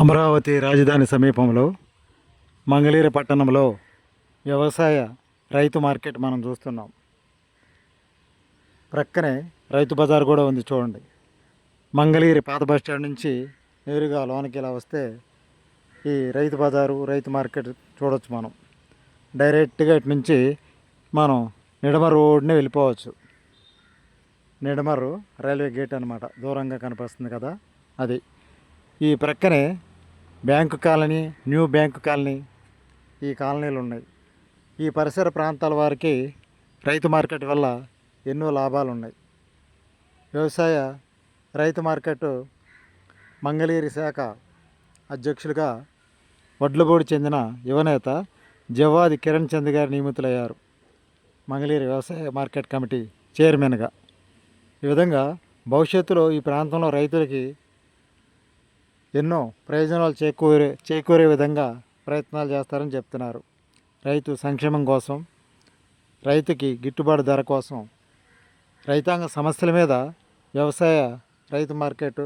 అమరావతి రాజధాని సమీపంలో మంగళీరు పట్టణంలో వ్యవసాయ రైతు మార్కెట్ మనం చూస్తున్నాం. ప్రక్కనే రైతు బజార్ కూడా ఉంది చూడండి. మంగళగిరి పాత బస్ స్టాండ్ నుంచి నేరుగా లోనికి ఇలా వస్తే ఈ రైతు బజారు రైతు మార్కెట్ చూడొచ్చు మనం. డైరెక్ట్గా ఇటు నుంచి మనం నిడమ రోడ్నే వెళ్ళిపోవచ్చు. నిడమరు రైల్వే గేట్ అనమాట దూరంగా కనిపిస్తుంది కదా అది. ఈ ప్రక్కనే bank colony new bank colony ఈ కాలనీలు ఉన్నాయి. ఈ పరిసర ప్రాంతాల వారికి రైతు మార్కెట్ వల్ల ఎన్నో లాభాలు ఉన్నాయి. వ్యవసాయ రైతు మార్కెట్ మంగళగిరి శాఖ అధ్యక్షులుగా వడ్లబోడి చెందిన యువనేత జవాది కిరణ్ చంద్ గారు నియమితులయ్యారు. మంగళగిరి వ్యవసాయ మార్కెట్ కమిటీ చైర్మన్గా. ఈ విధంగా భవిష్యత్తులో ఈ ప్రాంతంలో రైతులకి ఎన్నో ప్రయోజనాలు చేకూరే చేకూరే విధంగా ప్రయత్నాలు చేస్తారని చెప్తున్నారు. రైతు సంక్షేమం కోసం రైతుకి గిట్టుబాటు ధర కోసం రైతాంగ సమస్యల మీద వ్యవసాయ రైతు మార్కెట్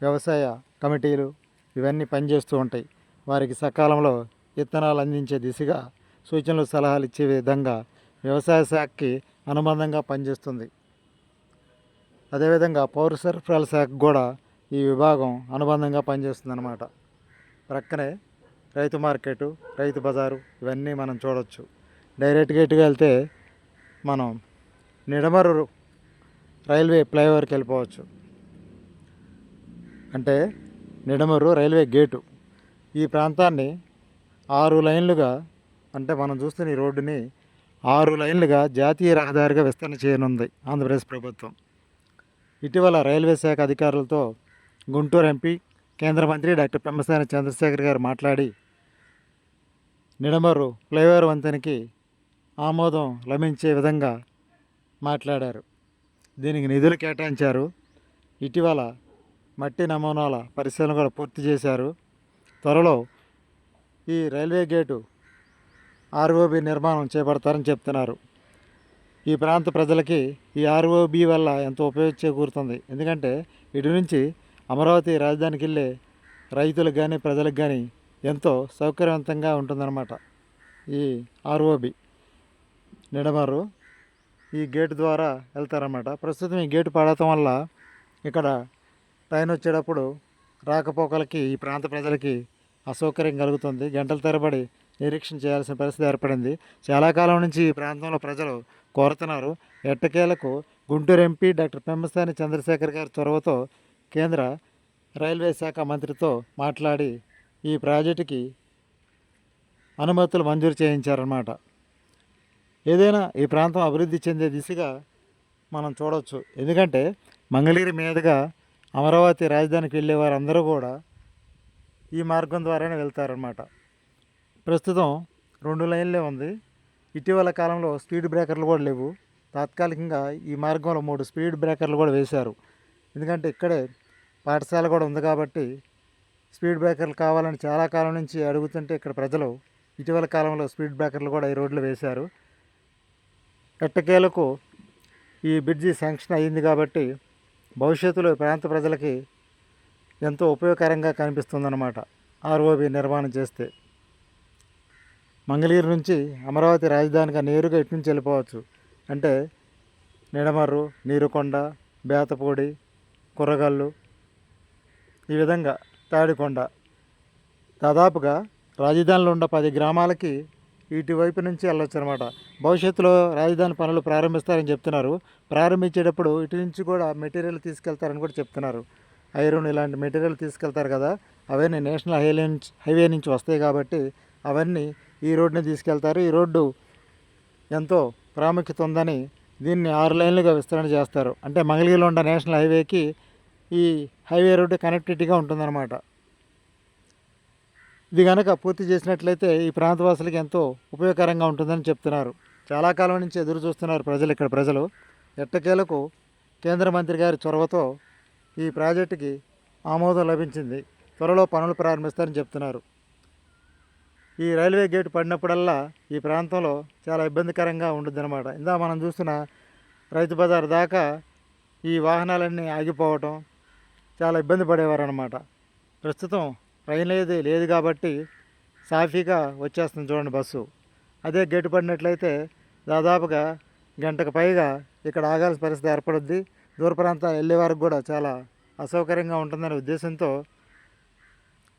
వ్యవసాయ కమిటీలు ఇవన్నీ పనిచేస్తూ ఉంటాయి. వారికి సకాలంలో విత్తనాలు అందించే దిశగా సూచనలు సలహాలు ఇచ్చే విధంగా వ్యవసాయ శాఖకి అనుబంధంగా పనిచేస్తుంది. అదేవిధంగా పౌర సరఫరాల శాఖ కూడా ఈ విభాగం అనుబంధంగా పనిచేస్తుందన్నమాట. ప్రక్కనే రైతు మార్కెట్ రైతు బజారు ఇవన్నీ మనం చూడవచ్చు డైరెక్ట్గా ఇటుగా వెళ్తే మనం నిడమరు రైల్వే ఫ్లైఓవర్కి వెళ్ళిపోవచ్చు. అంటే నిడమరు రైల్వే గేటు. ఈ ప్రాంతాన్ని ఆరు లైన్లుగా అంటే మనం చూస్తున్న ఈ రోడ్డుని ఆరు లైన్లుగా జాతీయ రహదారిగా విస్తరణ చేయనుంది ఆంధ్రప్రదేశ్ ప్రభుత్వం. ఇటీవల రైల్వే శాఖ అధికారులతో గుంటూరు ఎంపీ కేంద్ర మంత్రి డాక్టర్ పెమ్మసాని చంద్రశేఖర్ గారు మాట్లాడి నిడమరు ఫ్లైఓవర్ వంతెనకి ఆమోదం లభించే విధంగా మాట్లాడారు. దీనికి నిధులు కేటాయించారు. ఇటీవల మట్టి నమూనాల పరిశీలన కూడా పూర్తి చేశారు. త్వరలో ఈ రైల్వే గేటు ఆర్ఓబి నిర్మాణం చేపడతారని చెప్తున్నారు. ఈ ప్రాంత ప్రజలకి ఈ ఆర్ఓబి వల్ల ఎంతో ఉపయోగం చేకూరుతుంది. ఎందుకంటే ఇటు నుంచి అమరావతి రాజధానికి వెళ్ళే రైతులకు కానీ ప్రజలకు కానీ ఎంతో సౌకర్యవంతంగా ఉంటుందన్నమాట ఈ ఆర్ఓబి నిడమరు. ఈ గేట్ ద్వారా వెళ్తారన్నమాట. ప్రస్తుతం ఈ గేటు పడటం వల్ల ఇక్కడ ట్రైన్ వచ్చేటప్పుడు రాకపోకలకి ఈ ప్రాంత ప్రజలకి అసౌకర్యం కలుగుతుంది. గంటల తరబడి నిరీక్షణ చేయాల్సిన పరిస్థితి ఏర్పడింది. చాలా కాలం నుంచి ఈ ప్రాంతంలో ప్రజలు కోరుతున్నారు. ఎట్టకేలకు గుంటూరు ఎంపీ డాక్టర్ పెమ్మసాని చంద్రశేఖర్ గారి చొరవతో కేంద్ర రైల్వే శాఖ మంత్రితో మాట్లాడి ఈ ప్రాజెక్టుకి అనుమతులు మంజూరు చేయించారన్నమాట. ఏదైనా ఈ ప్రాంతం అభివృద్ధి చెందే దిశగా మనం చూడవచ్చు ఎందుకంటే మంగళగిరి మీదుగా అమరావతి రాజధానికి వెళ్ళే వారందరూ కూడా ఈ మార్గం ద్వారానే వెళ్తారన్నమాట. ప్రస్తుతం రెండు లైన్లే ఉంది. ఇటీవల కాలంలో స్పీడ్ బ్రేకర్లు కూడా లేవు. తాత్కాలికంగా ఈ మార్గంలో మూడు స్పీడ్ బ్రేకర్లు కూడా వేశారు. ఎందుకంటే ఇక్కడే పాఠశాల కూడా ఉంది కాబట్టి స్పీడ్ బ్రేకర్లు కావాలని చాలా కాలం నుంచి అడుగుతుంటే ఇక్కడ ప్రజలు ఇటీవల కాలంలో స్పీడ్ బ్రేకర్లు కూడా ఈ రోడ్లు వేశారు. ఎట్టకేలకు ఈ బ్రిడ్జి శాంక్షన్ అయ్యింది కాబట్టి భవిష్యత్తులో ప్రాంత ప్రజలకి ఎంతో ఉపయోగకరంగా కనిపిస్తుందన్నమాట ఆర్ఓబి నిర్మాణం చేస్తే. మంగళగిరి నుంచి అమరావతి రాజధానిగా నేరుగా ఇటు నుంచి వెళ్ళిపోవచ్చు. అంటే నిడమర్రు నీరుకొండ బేతపూడి కూరగాళ్ళు ఈ విధంగా తాడికొండ. దాదాపుగా రాజధానిలో ఉన్న పది గ్రామాలకి ఇటువైపు నుంచి వెళ్ళొచ్చు అనమాట భవిష్యత్తులో రాజధాని పనులు ప్రారంభిస్తారని చెప్తున్నారు. ప్రారంభించేటప్పుడు ఇటు నుంచి కూడా మెటీరియల్ తీసుకెళ్తారని కూడా చెప్తున్నారు. ఐరన్ ఇలాంటి మెటీరియల్ తీసుకెళ్తారు కదా అవన్నీ నేషనల్ హైవే నుంచి హైవే నుంచి వస్తాయి కాబట్టి అవన్నీ ఈ రోడ్డుని తీసుకెళ్తారు. ఈ రోడ్డు ఎంతో ప్రాముఖ్యత ఉందని దీన్ని ఆరు లైన్లుగా విస్తరణ చేస్తారు. అంటే మంగళగిరిలో ఉన్న నేషనల్ హైవేకి ఈ హైవే రోడ్డు కనెక్టివిటీగా ఉంటుందన్నమాట. ఇది కనుక పూర్తి చేసినట్లయితే ఈ ప్రాంతవాసులకు ఎంతో ఉపయోగకరంగా ఉంటుందని చెప్తున్నారు. చాలా కాలం నుంచి ఎదురు చూస్తున్నారు ప్రజలు ఇక్కడ ప్రజలు. ఎట్టకేలకు కేంద్ర మంత్రి గారి చొరవతో ఈ ప్రాజెక్టుకి ఆమోదం లభించింది. త్వరలో పనులు ప్రారంభిస్తారని చెప్తున్నారు. ఈ రైల్వే గేట్ పడినప్పుడల్లా ఈ ప్రాంతంలో చాలా ఇబ్బందికరంగా ఉంటుంది అనమాట ఇందా మనం చూస్తున్న రైతు బజార్ దాకా ఈ వాహనాలన్నీ ఆగిపోవటం చాలా ఇబ్బంది పడేవారు అనమాట ప్రస్తుతం ట్రైన్ లేదు లేదు కాబట్టి సాఫీగా వచ్చేస్తుంది చూడండి బస్సు. అదే గేటు పడినట్లయితే దాదాపుగా గంటకు పైగా ఇక్కడ ఆగాల్సిన పరిస్థితి ఏర్పడుద్ది. దూర ప్రాంతాలు వెళ్ళే వారికి కూడా చాలా అసౌకర్యంగా ఉంటుందనే ఉద్దేశంతో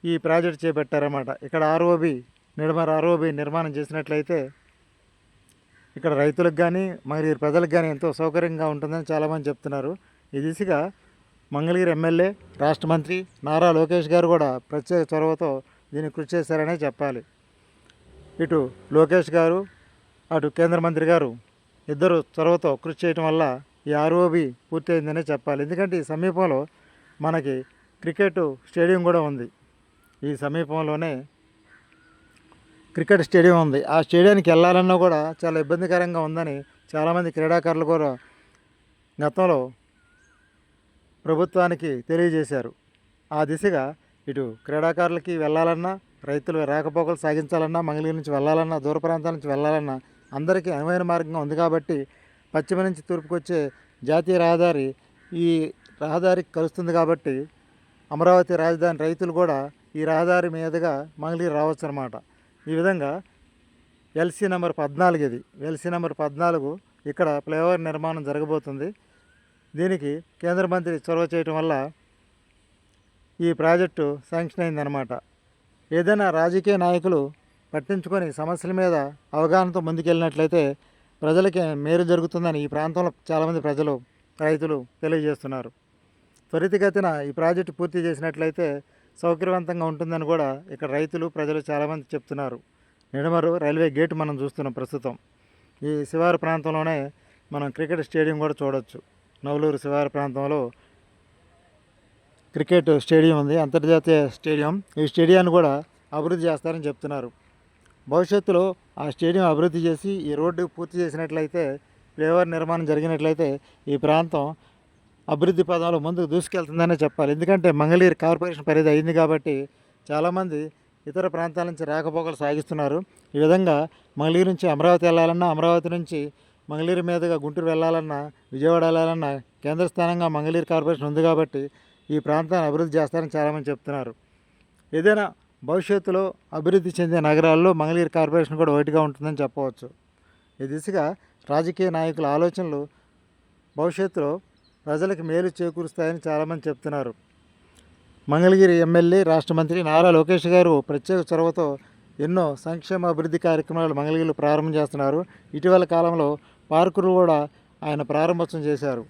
ఈ ప్రాజెక్ట్ చేపట్టారన్నమాట. ఇక్కడ ఆర్ఓబి నిడమర ఆర్ఓబి నిర్మాణం చేసినట్లయితే ఇక్కడ రైతులకు కానీ మరి ప్రజలకు కానీ ఎంతో సౌకర్యంగా ఉంటుందని చాలామంది చెప్తున్నారు. ఈ దిశగా మంగళగిరి ఎమ్మెల్యే రాష్ట్ర మంత్రి నారా లోకేష్ గారు కూడా ప్రత్యేక చొరవతో దీన్ని కృషి చేశారనే చెప్పాలి. ఇటు లోకేష్ గారు అటు కేంద్ర మంత్రి గారు ఇద్దరు చొరవతో కృషి చేయటం వల్ల ఈ ఆర్ఓబి పూర్తయిందనే చెప్పాలి. ఎందుకంటే ఈ సమీపంలో మనకి క్రికెట్ స్టేడియం కూడా ఉంది. ఈ సమీపంలోనే క్రికెట్ స్టేడియం ఉంది. ఆ స్టేడియానికి వెళ్ళాలన్నా కూడా చాలా ఇబ్బందికరంగా ఉందని చాలామంది క్రీడాకారులు కూడా గతంలో ప్రభుత్వానికి తెలియజేశారు. ఆ దిశగా ఇటు క్రీడాకారులకి వెళ్ళాలన్నా రైతులు రాకపోకలు సాగించాలన్నా మంగళగిరి నుంచి వెళ్ళాలన్నా దూర ప్రాంతాల నుంచి వెళ్ళాలన్నా అందరికీ అనువైన మార్గంగా ఉంది కాబట్టి పశ్చిమ నుంచి తూర్పుకు వచ్చే జాతీయ రహదారి ఈ రహదారికి కలుస్తుంది కాబట్టి అమరావతి రాజధాని రైతులు కూడా ఈ రహదారి మీదుగా మంగళగిరి రావచ్చు అనమాట ఈ విధంగా ఎల్సీ నెంబర్ పద్నాలుగు ఇది. ఎల్సీ నెంబర్ పద్నాలుగు ఇక్కడ ఫ్లైఓవర్ నిర్మాణం జరగబోతుంది. దీనికి కేంద్ర మంత్రి చొరవ చేయటం వల్ల ఈ ప్రాజెక్టు శాంక్షన్ అయిందనమాట ఏదైనా రాజకీయ నాయకులు పట్టించుకొని సమస్యల మీద అవగాహనతో ముందుకెళ్ళినట్లయితే ప్రజలకి మేలు జరుగుతుందని ఈ ప్రాంతంలో చాలామంది ప్రజలు రైతులు తెలియజేస్తున్నారు. త్వరితగతిన ఈ ప్రాజెక్టు పూర్తి చేసినట్లయితే సౌకర్యవంతంగా ఉంటుందని కూడా ఇక్కడ రైతులు ప్రజలు చాలామంది చెప్తున్నారు. నిడమరు రైల్వే గేట్ మనం చూస్తున్నాం ప్రస్తుతం. ఈ శివారు ప్రాంతంలోనే మనం క్రికెట్ స్టేడియం కూడా చూడొచ్చు. నవలూరు శివారు ప్రాంతంలో క్రికెట్ స్టేడియం ఉంది అంతర్జాతీయ స్టేడియం. ఈ స్టేడియాన్ని కూడా అభివృద్ధి చేస్తారని చెప్తున్నారు. భవిష్యత్తులో ఆ స్టేడియం అభివృద్ధి చేసి ఈ రోడ్డు పూర్తి చేసినట్లయితే ఫ్లేవర్ నిర్మాణం జరిగినట్లయితే ఈ ప్రాంతం అభివృద్ధి పదంలో ముందుకు దూసుకెళ్తుందనే చెప్పాలి. ఎందుకంటే మంగళగిరి కార్పొరేషన్ పరిధి అయింది కాబట్టి చాలామంది ఇతర ప్రాంతాల నుంచి రాకపోకలు సాగిస్తున్నారు. ఈ విధంగా మంగళగిరి నుంచి అమరావతి వెళ్ళాలన్నా అమరావతి నుంచి మంగళగిరి మీదుగా గుంటూరు వెళ్ళాలన్నా విజయవాడ వెళ్ళాలన్నా కేంద్ర స్థానంగా మంగళగిరి కార్పొరేషన్ ఉంది కాబట్టి ఈ ప్రాంతాన్ని అభివృద్ధి చేస్తారని చాలామంది చెప్తున్నారు. ఏదైనా భవిష్యత్తులో అభివృద్ధి చెందే నగరాల్లో మంగళగిరి కార్పొరేషన్ కూడా ఒకటిగా ఉంటుందని చెప్పవచ్చు. ఈ దిశగా రాజకీయ నాయకుల ఆలోచనలు భవిష్యత్తులో ప్రజలకు మేలు చేకూరుస్తాయని చాలామంది చెప్తున్నారు. మంగళగిరి ఎమ్మెల్యే రాష్ట్ర మంత్రి నారా లోకేష్ గారు ప్రత్యేక చొరవతో ఎన్నో సంక్షేమ అభివృద్ధి కార్యక్రమాలు మంగళగిరిలో ప్రారంభం చేస్తున్నారు. ఇటీవల కాలంలో పార్కులు కూడా ఆయన ప్రారంభోత్సవం చేశారు.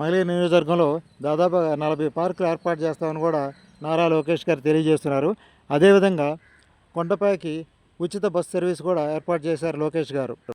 మంగళగిరి నియోజకవర్గంలో దాదాపు నలభై పార్కులు ఏర్పాటు చేస్తామని కూడా నారా లోకేష్ గారు తెలియజేస్తున్నారు. అదేవిధంగా కొండపైకి ఉచిత బస్ సర్వీస్ కూడా ఏర్పాటు చేశారు లోకేష్ గారు.